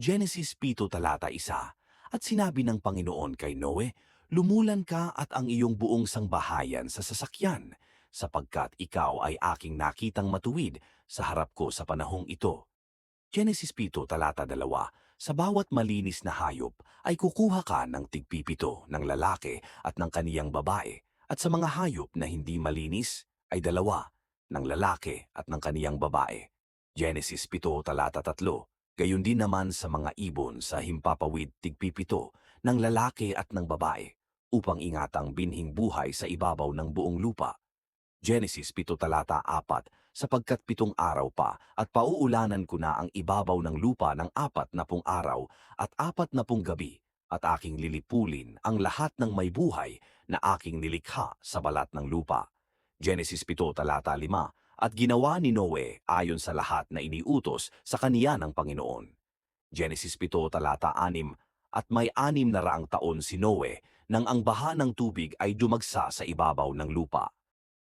Genesis 7 talata 1 At sinabi ng Panginoon kay Noe, Lumulan ka at ang iyong buong sangbahayan sa sasakyan, sapagkat ikaw ay aking nakitang matuwid sa harap ko sa panahong ito. Genesis 7 talata 2 Sa bawat malinis na hayop ay kukuha ka ng tigpipito ng lalaki at ng kaniyang babae, at sa mga hayop na hindi malinis ay dalawa, ng lalaki at ng kaniyang babae. Genesis 7 talata 3 Gayon din naman sa mga ibon sa himpapawid tigpipito ng lalaki at ng babae upang ingatang binhing buhay sa ibabaw ng buong lupa. Genesis 7 talata 4 sapagkat pitong araw pa at pauulanan ko na ang ibabaw ng lupa ng apat na pung araw at apat na pung gabi at aking lilipulin ang lahat ng may buhay na aking nilikha sa balat ng lupa. Genesis 7 talata 5 at ginawa ni Noe ayon sa lahat na iniutos sa kaniya ng Panginoon. Genesis 7 talata 6 at may anim na raang taon si Noe nang ang baha ng tubig ay dumagsa sa ibabaw ng lupa.